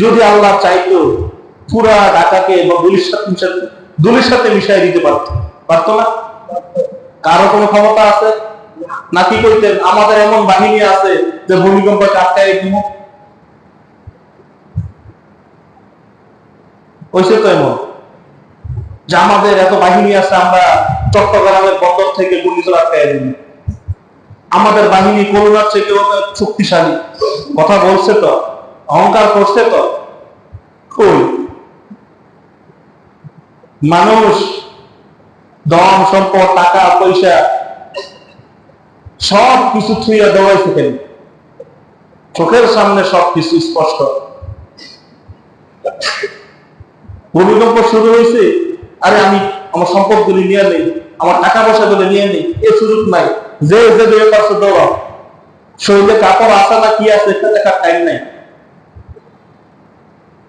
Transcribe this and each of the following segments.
যদি আল্লাহ চাইতো পুরা ঢাকাকে বা দুলির সাথে দুলির সাথে মিশাই দিতে পারত, পারতো না? কারও কোনো ক্ষমতা আছে? নাকি কইতেন? আমাদের এমন বাহিনী আছে যে ভূমিকম্পকে আটকায় দিব। হয়েছে তো এমন। যে আমাদের এত বাহিনী আছে, আমরা চট্টগ্রামের বন্দর থেকে ঘূর্ণিঝড় আটকায় দিব। আমাদের বাহিনী করোনার থেকে শক্তিশালী। কথা বলছে তো? অহংকার করছে তো? কই? মানুষ দম সম্পদ, টাকা, পয়সা, সব কিছু থুইয়া দেওয়াইছে কেন? চোখের সামনে সব কিছু স্পষ্ট। ভূমিকম্প শুরু হয়েছে আরে আমি আমার সম্পদ সম্পদগুলি নিয়ে নেই, আমার টাকা পয়সা গুলো নিয়ে নেই, এ সুযোগ নাই। যে যে দুই পাশে দৌড়াও শরীরে কাপড় আছে না কি আছে এটা দেখার টাইম নাই।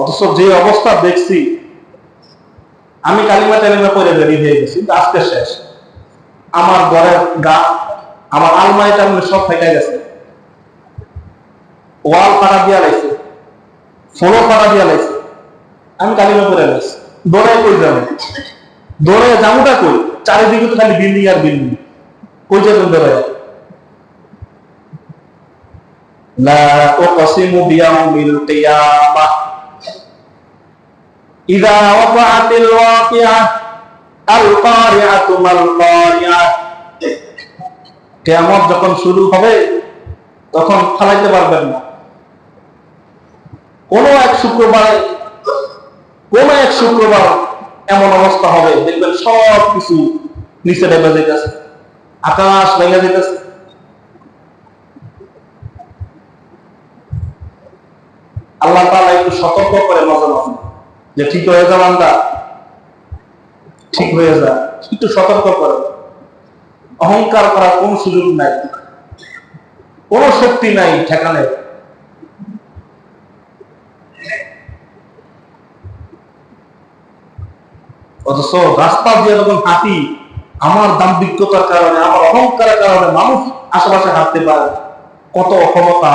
অথচ যে অবস্থা দেখছি, আমি কালিমা টালিমা করে রেডি হয়ে গেছি আজকে শেষ। আমার ঘরের গা, আমার আলমারি টালমারি সব ফেঁকে গেছে। ওয়াল পাড়া দিয়া লাইছে ফোনও পাড়া দিয়া লাইছে। আমি কালিমা করে লাইছি। দৌড়ে কই যাব? দৌড়ে যাবোটা কই? চারিদিকে তো খালি বিল্ডিং আর বিল্ডিং। কই যাবেন দৌড়ে লা উকসিমু বিয়াউমিল কিয়ামাহ إذا وقعت الواقعة القارعة ما القارعة কেয়ামত যখন শুরু হবে তখন ফালাইতে পারবেন না কোন এক শুক্রবারে কোন এক শুক্রবার এমন অবস্থা হবে দেখবেন সব কিছু নিচে নেমে যেতেছে আকাশ ভেঙে যেতেছে আল্লাহ তাআলা একটু সতর্ক করে মাঝে মাঝে যে ঠিক হয়ে যা বান্দা। ঠিক। হয়ে যা। একটু সতর্ক করে। অহংকার করার কোন সুযোগ নাই। কোন শক্তি নাই ঠেকানে। অথচ রাস্তা দিয়ে যখন হাঁটি আমার দাম্ভিকতার কারণে আমার অহংকারের কারণে মানুষ আশেপাশে হাঁটতে পারে। কত অক্ষমতা।